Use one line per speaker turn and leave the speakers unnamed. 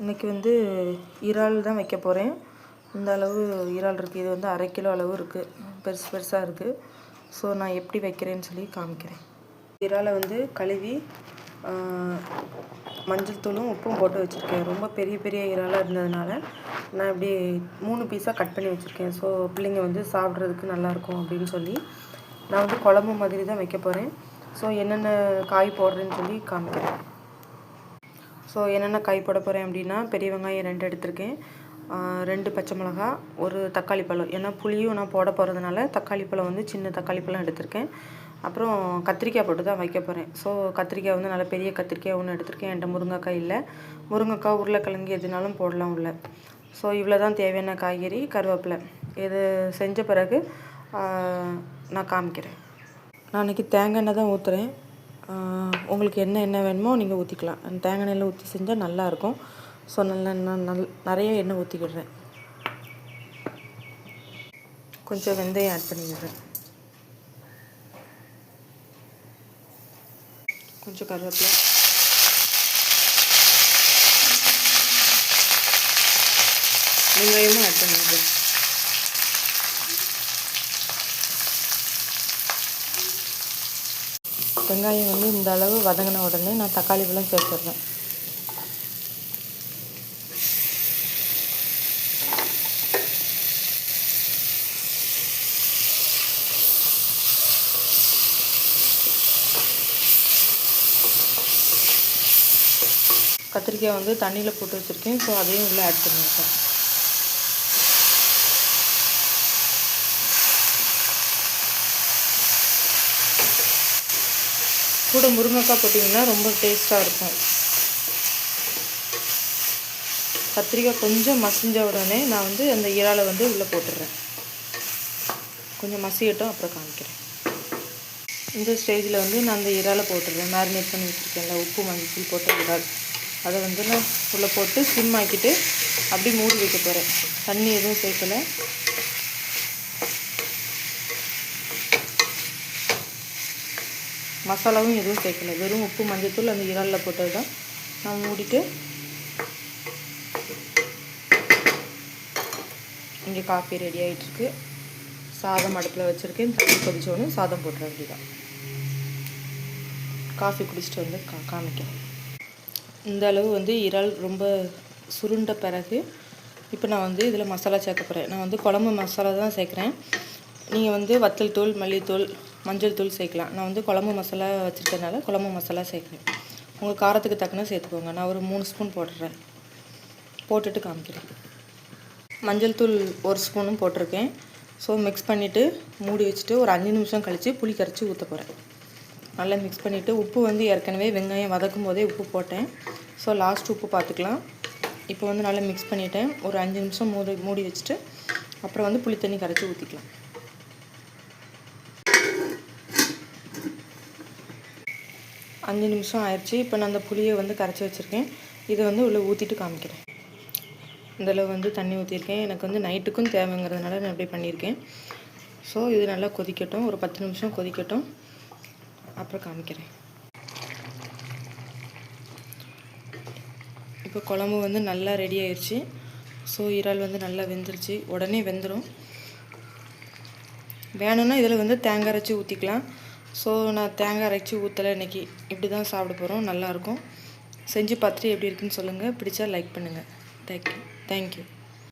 இன்றைக்கி வந்து இறால் தான் வைக்க போகிறேன் இந்த அளவு இறால் இருக்குது இது வந்து அரை கிலோ அளவு இருக்குது பெருசு பெருசாக இருக்குது ஸோ நான் எப்படி வைக்கிறேன்னு சொல்லி காமிக்கிறேன். இறாலை வந்து கழுவி மஞ்சள் தூளும் உப்பும் போட்டு வச்சுருக்கேன். ரொம்ப பெரிய பெரிய இறாலாக இருந்ததுனால நான் இப்படி மூணு பீஸாக கட் பண்ணி வச்சுருக்கேன். ஸோ பிள்ளைங்க வந்து சாப்பிட்றதுக்கு நல்லாயிருக்கும் அப்படின்னு சொல்லி நான் வந்து குழம்பு மாதிரி தான் வைக்க போகிறேன் ஸோ என்னென்ன காய் போடுறேன்னு சொல்லி காமிக்கிறேன். ஸோ என்னென்ன காய் போட போகிறேன் அப்படின்னா பெரிய வெங்காயம் ரெண்டு எடுத்திருக்கேன். ரெண்டு பச்சை மிளகா ஒரு தக்காளி பழம். ஏன்னா புளியும் நான் போட போகிறதுனால தக்காளி பழம் வந்து சின்ன தக்காளி பழம் எடுத்திருக்கேன். அப்புறம் கத்திரிக்காய் போட்டு தான் வைக்க போகிறேன் ஸோ கத்திரிக்காய் வந்து நல்ல பெரிய கத்திரிக்காய் ஒன்று எடுத்திருக்கேன். என்கிட்ட முருங்கைக்காய் இல்லை. முருங்கைக்காய் உருளைக்கிழங்கு எதுனாலும் போடலாம் உள்ள. ஸோ இவ்வளோ தான் தேவையான காய்கறி கருவேப்பிலை. இது செஞ்ச பிறகு நான் காமிக்கிறேன். நான் இன்றைக்கி தேங்காய் எண்ணெய் தான் ஊற்றுறேன் உங்களுக்கு என்ன எண்ணெய் வேணுமோ நீங்கள் ஊற்றிக்கலாம் அந்த தேங்காய் எண்ணெயில் ஊற்றி செஞ்சால் நல்லாயிருக்கும். ஸோ நல்ல நான் நல் நிறைய எண்ணெய் ஊற்றிக்கிடுறேன் கொஞ்சம் வெந்தயம் ஆட் பண்ணிடுறேன். கொஞ்சம் கருவேப்பிலை. வெங்காயமும் ஆட் பண்ணிடுறேன். வெங்காயம் வந்து இந்த அளவு வதங்கின உடனே நான் தக்காளி பழம் சேர்த்துடுறேன் கத்திரிக்காய் வந்து தண்ணியில் போட்டு வச்சுருக்கேன். ஸோ அதையும் உள்ளே ஆட் பண்ணியிருக்கேன் கூட முருங்கைக்காய் போட்டிங்கன்னா ரொம்ப டேஸ்ட்டாக இருக்கும். கத்திரிக்காய் கொஞ்சம் மசிஞ்ச உடனே நான் வந்து அந்த இறாலை வந்து உள்ளே போட்டுடுறேன் கொஞ்சம் மசியட்டும் அப்புறம் காமிக்கிறேன். இந்த ஸ்டேஜில் வந்து நான் அந்த இறாலை போட்டுடுறேன் மேரினேட் பண்ணி வச்சுருக்கேன்ல உப்பு மஞ்சள் போட்ட இறால். அதை வந்து நான் உள்ளே போட்டு ஸ்லிம் ஆக்கிட்டு அப்படியே மூடி வைக்க போகிறேன் தண்ணி எதுவும் சேர்க்கலை. மசாலாவும் எதுவும் சேர்க்கல. வெறும் உப்பு மஞ்சத்தூள் அந்த இறாலில் போட்டது தான் நான் மூடிட்டு இங்கே காஃபி ரெடி ஆகிட்டுருக்கு சாதம் அடுப்பில் வச்சுருக்கேன். தண்ணி கொதிச்சோன்னு சாதம் போட்டுற வேண்டியதான் காஃபி குடிச்சிட்டு வந்து கா காமிக்கிறேன். இந்த அளவு வந்து இறால் ரொம்ப சுருண்ட பிறகு இப்போ நான் வந்து இதில் மசாலா சேர்க்க போகிறேன் நான் வந்து குழம்பு மசாலா தான் சேர்க்குறேன். நீங்கள் வந்து வத்தல் தூள் மல்லித்தூள் மஞ்சள் தூள் சேர்க்கலாம். நான் வந்து குழம்பு மசாலா வச்சுருக்கனால குழம்பு மசாலா சேர்க்குறேன் உங்கள் காரத்துக்கு தக்கன சேர்த்துக்கோங்க. நான் ஒரு மூணு ஸ்பூன் போட்டுறேன். போட்டுட்டு காமிக்கிறேன். மஞ்சள் தூள் ஒரு ஸ்பூனும் போட்டிருக்கேன். ஸோ மிக்ஸ் பண்ணிவிட்டு மூடி வச்சுட்டு ஒரு அஞ்சு நிமிஷம் கழித்து புளி கரைச்சி ஊற்ற போகிறேன் நல்லா மிக்ஸ் பண்ணிவிட்டு உப்பு வந்து ஏற்கனவே வெங்காயம் வதக்கும் போதே உப்பு போட்டேன். ஸோ லாஸ்ட் உப்பு பார்த்துக்கலாம் இப்போ வந்து நல்லா மிக்ஸ் பண்ணிவிட்டேன் ஒரு அஞ்சு நிமிஷம் மூடி மூடி வச்சுட்டு அப்புறம் வந்து புளி தண்ணி கரைச்சி ஊற்றிக்கலாம் அஞ்சு நிமிஷம் ஆயிடுச்சு. இப்போ நான் அந்த புளியை வந்து கரைச்சி வச்சுருக்கேன். இதை வந்து உள்ளே ஊற்றிட்டு காமிக்கிறேன். இந்தளவு வந்து தண்ணி ஊற்றிருக்கேன் எனக்கு வந்து நைட்டுக்கும் தேவைங்கிறதுனால நான் இப்படி பண்ணியிருக்கேன் ஸோ இது நல்லா கொதிக்கட்டும். ஒரு பத்து நிமிஷம் கொதிக்கட்டும். அப்புறம் காமிக்கிறேன். இப்போ குழம்பு வந்து நல்லா ரெடி ஆயிடுச்சு ஸோ இறால் வந்து நல்லா வெந்துருச்சு. உடனே வெந்துடும் வேணும்னா இதில் வந்து தேங்காய் அரைச்சி ஊற்றிக்கலாம் ஸோ நான் தேங்காய் அரைச்சி ஊற்றலை இன்னைக்கு. இப்படி தான் சாப்பிட போகிறோம் நல்லாயிருக்கும் செஞ்சு பார்த்துட்டு எப்படி இருக்குன்னு சொல்லுங்கள் பிடிச்சா லைக் பண்ணுங்கள் தேங்க்யூ தேங்க்யூ